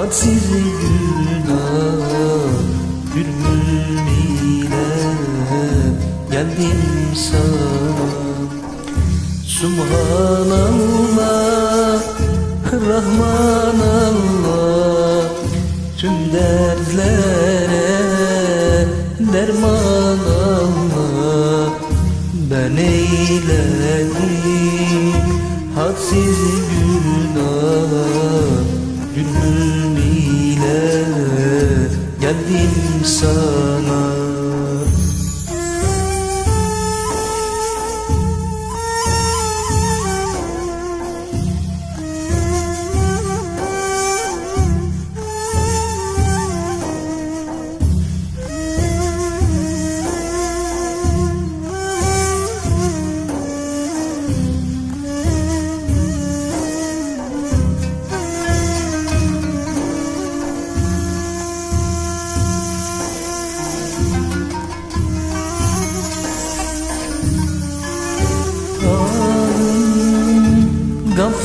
Hadsiz günah Cürmüm ile Geldim sana. Subhanallah Rahmanallah Tüm dertlere derman Allah Ben eyledim hadsiz günah Gülüm ile geldim sana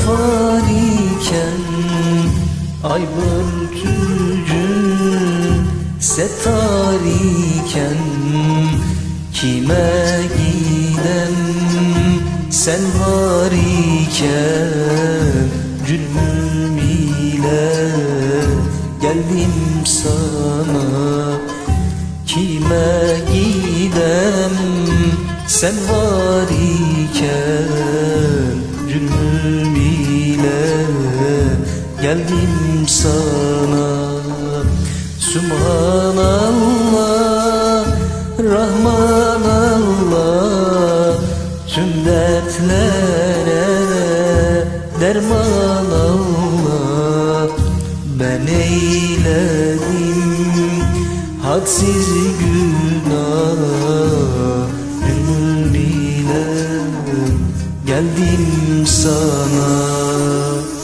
Gaffar iken Ay börtücü Settar iken Kime gidem Sen var iken Cürmüm ile Geldim sana. Kime gidem sen var iken Cürmüm ile geldim sana. Subhanallah Rahmanallah. Tüm dertlere derman Allah. Ben eyledim hadsiz günah Gönül ile geldim sana